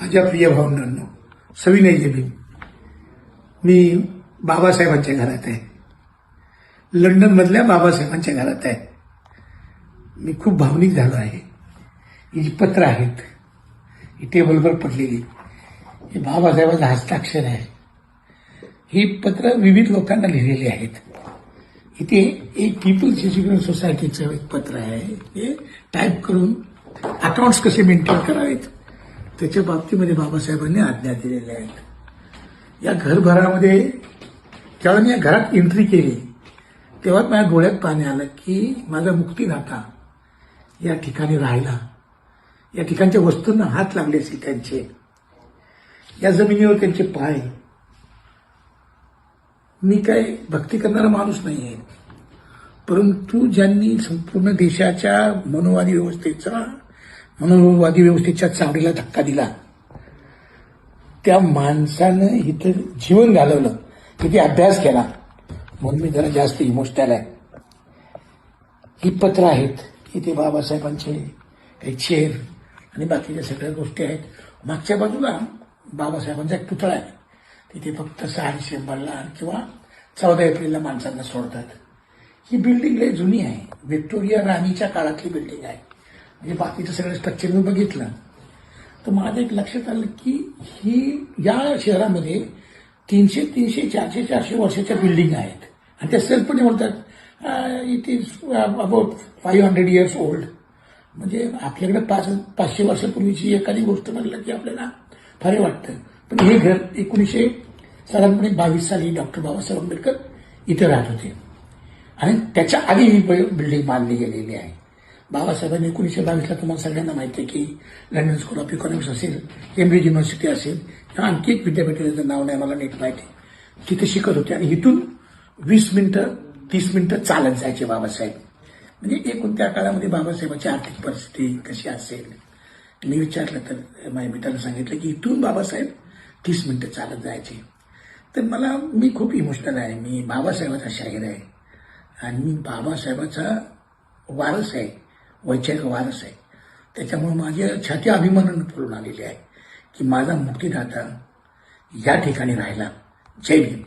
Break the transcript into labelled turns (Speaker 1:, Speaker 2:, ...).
Speaker 1: माझ्या प्रिय भावंडांनो सविनय देवी मी बाबासाहेबांच्या घरात आहे. लंडनमधल्या बाबासाहेबांच्या घरात आहे. मी खूप भावनिक झालो आहे. ही जी पत्र आहेत ही टेबलवर पडलेली हे बाबासाहेबांचं हस्ताक्षर आहे. ही पत्र विविध लोकांना लिहिलेली आहेत. इथे एक पीपल्स एज्युकेशन सोसायटीचं एक पत्र आहे. हे टाईप करून अकाउंट्स कसे मेंटेन करावेत? त्याच्या बाबतीमध्ये बाबासाहेबांनी आज्ञा दिलेल्या आहेत. या घरभरामध्ये जेव्हा मी या घरात एंट्री केली तेव्हा माझ्या डोळ्यात पाणी आलं की माझा मुक्तीनाथा या ठिकाणी राहिला. या ठिकाणच्या वस्तूंना हात लागले असतील त्यांचे. या जमिनीवर त्यांचे पाय. मी काय भक्ती करणारा माणूस नाही आहे. परंतु ज्यांनी संपूर्ण देशाच्या मनोवादी व्यवस्थेचा मनोवादी व्यवस्थेच्या चावडीला धक्का दिला. त्या माणसानं इथं जीवन घालवलं. किती अभ्यास केला. म्हणून मी जरा जास्त इमोशनल आहे. ही पत्र आहेत. इथे बाबासाहेबांचे काही आणि बाकीच्या सगळ्या गोष्टी आहेत. मागच्या बाजूला बाबासाहेबांचा एक पुतळा आहे. तिथे फक्त सहा डिसेंबरला किंवा चौदा एप्रिलला माणसांना सोडतात. ही बिल्डिंग लय जुनी आहे. व्हिक्टोरिया राणीच्या काळातली बिल्डिंग आहे. म्हणजे बाकीचं सगळं स्ट्रक्चर मी बघितलं. तर माझं एक लक्षात आलं की ही या शहरामध्ये तीनशे तीनशे चारशे चारशे वर्षाच्या बिल्डिंग आहेत. आणि त्या सेल्फपणे म्हणतात it is about five hundred years old म्हणजे आपल्याकडे पाच पाचशे वर्षापूर्वीची एखादी गोष्ट म्हणलं की आपल्याला फारे वाटतं. पण हे घर एकोणीसशे साधारणपणे बावीस साली डॉक्टर बाबासाहेब आंबेडकर इथं राहत होते. आणि त्याच्या आधी ही बिल्डिंग बांधली गेलेली आहे. बाबासाहेबांनी एकोणीसशे बावीसला तुम्हाला सगळ्यांना माहिती आहे की लंडन स्कूल ऑफ इकॉनॉमिक्स असेल केम्ब्रिज युनिव्हर्सिटी असेल किंवा आणखी एक विद्यापीठाचं नाव नाही मला नीट माहिती तिथे शिकत होते आणि इथून वीस मिनिटं तीस मिनिटं चालत जायचे बाबासाहेब. म्हणजे एकूण त्या काळामध्ये बाबासाहेबांची आर्थिक परिस्थिती कशी असेल? मी विचारलं तर माझ्या मित्राला सांगितलं की इथून बाबासाहेब तीस मिनिटं चालत जायचे. तर मला मी खूप इमोशनल आहे. मी बाबासाहेबाचा शाहीर आहे. आणि मी बाबासाहेबाचा वारस आहे. वैचारिक वारस आहे. त्याच्यामुळे माझ्या छाती अभिमानानं फुलून आलेली आहे की माझा मुक्तीदाता या ठिकाणी राहिला. जय भीम.